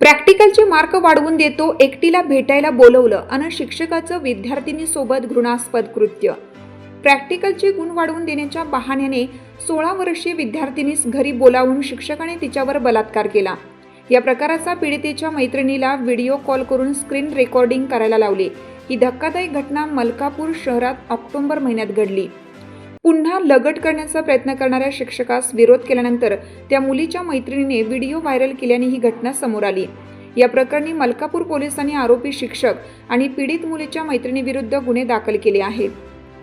प्रॅक्टिकलचे mark वाढवून देतो एकटीला भेटायला बोलवलं अन शिक्षकाचं विद्यार्थिनीसोबत घृणास्पद कृत्य. प्रॅक्टिकलचे गुण वाढवून देण्याच्या बहाण्याने सोळा वर्षीय विद्यार्थिनीस घरी बोलावून शिक्षकाने तिच्यावर बलात्कार केला. या प्रकाराचा पीडितेच्या मैत्रिणीला व्हिडिओ कॉल करून स्क्रीन रेकॉर्डिंग करायला लावले. ही धक्कादायक घटना मलकापूर शहरात ऑक्टोबर महिन्यात घडली. पुन्हा लगट करण्याचा प्रयत्न करणाऱ्या शिक्षकास विरोध केल्यानंतर त्या मुलीच्या मैत्रिणीने व्हिडिओ व्हायरल केल्याने ही घटना समोर आली. या प्रकरणी मलकापूर पोलिसांनी आरोपी शिक्षक आणि पीडित मुलीच्या मैत्रिणीविरुद्ध गुन्हे दाखल केले आहेत.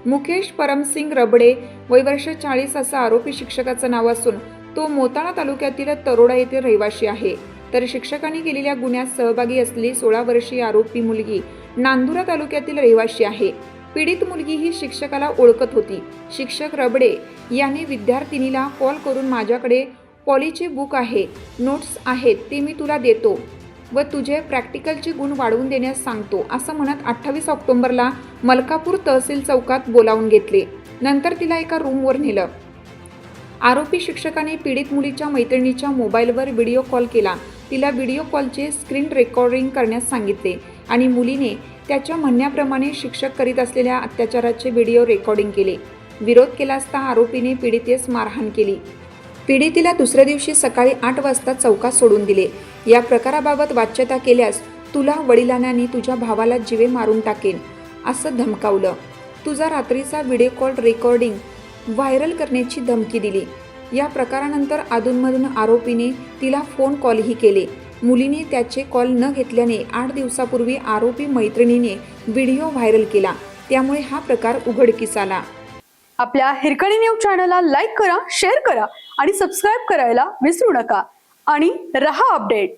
मुकेश परमसिंग रबडे वय वर्ष चाळीस असं आरोपी शिक्षकाचं नाव असून तो मोताळा तालुक्यातील तरोडा येथील रहिवाशी आहे. तर शिक्षकांनी केलेल्या गुन्ह्यात सहभागी असलेली सोळा वर्षीय आरोपी मुलगी नांदुरा तालुक्यातील रहिवाशी आहे. पीडित मुलगी ही शिक्षकाला ओळखत होती. शिक्षक रबडे याने विद्यार्थिनीला कॉल करून माझ्याकडे पॉलीचे बुक आहे नोट्स आहेत ते मी तुला देतो व तुझे प्रॅक्टिकलचे गुण वाढवून देण्यास सांगतो असं म्हणत अठ्ठावीस ऑक्टोबरला मलकापूर तहसील चौकात बोलावून घेतले. नंतर तिला एका रूमवर नेलं. आरोपी शिक्षकाने पीडित मुलीच्या मैत्रिणीच्या मोबाईलवर व्हिडिओ कॉल केला. तिला व्हिडिओ कॉलचे स्क्रीन रेकॉर्डिंग करण्यास सांगितले आणि मुलीने त्याच्या म्हणण्याप्रमाणे शिक्षक करीत असलेल्या अत्याचाराचे व्हिडिओ रेकॉर्डिंग केले. विरोध केला असता आरोपीने पीडितेस मारहाण केली. पीडितीला दुसऱ्या दिवशी सकाळी आठ वाजता चौकात सोडून दिले. या प्रकाराबाबत वाच्यता केल्यास तुला वडिलांनी तुझ्या भावाला जिवे मारून टाकेन असं धमकावलं. तुझा रात्रीचा व्हिडिओ कॉल रेकॉर्डिंग व्हायरल करण्याची धमकी दिली. या प्रकारानंतर अधूनमधून आरोपीने तिला फोन कॉलही केले. मुलीने त्याचे कॉल न घेतल्याने आठ दिवसापूर्वी आरोपी मैत्रिणीने व्हिडिओ व्हायरल केला. त्यामुळे हा प्रकार उघडकीस आला. आपल्या हिरकणी न्यूज चॅनलला लाईक करा शेअर करा आणि सबस्क्राईब करायला विसरू नका. आणि रहा अपडेट.